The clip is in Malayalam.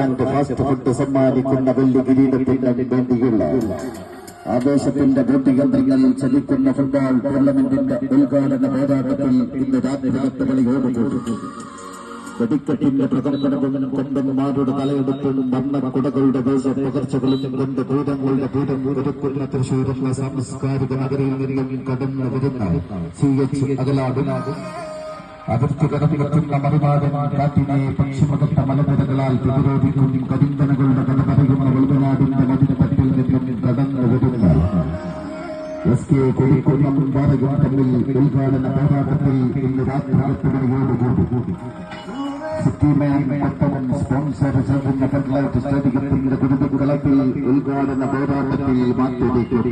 ആൻഡ് ഫാസ്റ്റ് ഫുഡ് സമ്മാനിക്കുന്ന വലിയ കിരീടത്തിന് വേണ്ടിയുള്ള ആവേശത്തിന്റെ ബോട്ടിയന്ത്രങ്ങളിൽ ചലിക്കുന്ന ഫുട്ബോൾ ടൂർണമെന്റിന്റെ ഉദ്ഘാടന പോരാട്ടത്തിൽ ഇന്ന് രാത്രി പത്ത് കളിയോടുകൂടി വെടിക്കെട്ടിന്റെ പ്രകമ്പനവും മാരുടെ തലയെടുപ്പും വർണക്കുടകളുടെ വേഷ പകർച്ചകളും കൊണ്ട് ഭൂതങ്ങളുടെ ഭൂതം ഒരുക്കുന്ന തൃശ്ശൂരുള്ള സാംസ്കാരിക നഗരയിൽ നിന്നും കടന്നു വരുന്ന സി എച്ച് അകലാടും. അതിർത്തി കടന്നുവെക്കുന്ന മറുനാടൻ കാറ്റിനെ പശ്ചിമഘട്ട മലനിരകളാൽ പ്രതിരോധിക്കും കരിന്തനകളുടെ കഥ പറയുന്ന വെളുനാടിന്റെ മതിൽപ്പറ്റിൽ നിന്നും കടന്നു വരുന്ന എസ് കെ കോഴിക്കോടും വാടകം തമ്മിൽ ഉദ്ഘാടന പോരാട്ടത്തിൽ ഇന്ന് രാത്രി പത്ത് മണിയോടുകൂടി സിറ്റിമാൻ പട്ടണം സ്പോൺസർ ചെയ്യുന്ന ഫെഡറേറ്റ് സ്റ്റേഡിയത്തിന്റെ കുടുംബക്കളത്തിൽ ഉദ്ഘാടന പോരാട്ടത്തിൽ മാറ്റുരയ്ക്കും